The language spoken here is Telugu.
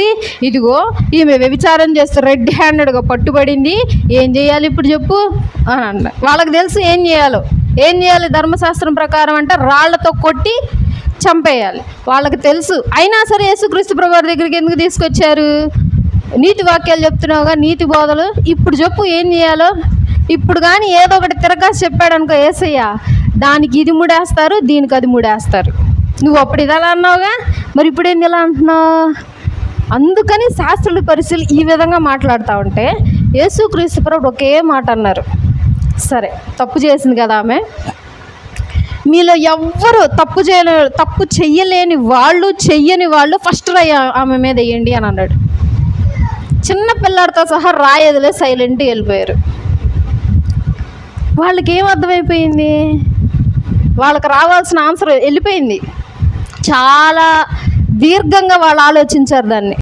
చేసి ఇదిగో ఈమె వ్యభిచారం చేస్తే రెడ్ హ్యాండెడ్గా పట్టుబడింది. ఏం చేయాలి ఇప్పుడు చెప్పు? అని అన్న. వాళ్ళకి తెలుసు ఏం చేయాలో. ఏం చేయాలి ధర్మశాస్త్రం ప్రకారం అంటే రాళ్ళతో కొట్టి చంపేయాలి. వాళ్ళకి తెలుసు. అయినా సరే యేసుక్రీస్తు ప్రభు దగ్గరికి ఎందుకు తీసుకొచ్చారు? నీతి వాక్యాలు చెప్తున్నావుగా నీతి బోధలు. ఇప్పుడు చెప్పు ఏం చేయాలో. ఇప్పుడు కానీ ఏదో ఒకటి తిరగాసి చెప్పాడు అనుకో ఏసయ్య దానికి ఇది ముడేస్తారు దీనికి అది ముడేస్తారు. నువ్వు అప్పుడు ఇది అలా అన్నావుగా? మరి ఇప్పుడు ఏంది ఇలా అంటున్నావు? అందుకని శాస్త్రుల పరిశీలి ఈ విధంగా మాట్లాడుతూ ఉంటే యేసుక్రీస్తు ప్రభు ఒకే మాట అన్నారు. సరే తప్పు చేసింది కదా ఆమె. మీలో ఎవ్వరు తప్పు చేయలే తప్పు చెయ్యలేని వాళ్ళు చెయ్యని వాళ్ళు ఫస్ట్ రాయి ఆమె మీద వేయండి అని అన్నాడు. చిన్న పిల్లాడితో సహా రాయదులే సైలెంట్గా వెళ్ళిపోయారు. వాళ్ళకి ఏం అర్థమైపోయింది? వాళ్ళకి రావాల్సిన ఆన్సర్ వెళ్ళిపోయింది. చాలా దీర్ఘంగా వాళ్ళు ఆలోచించారు దాన్ని.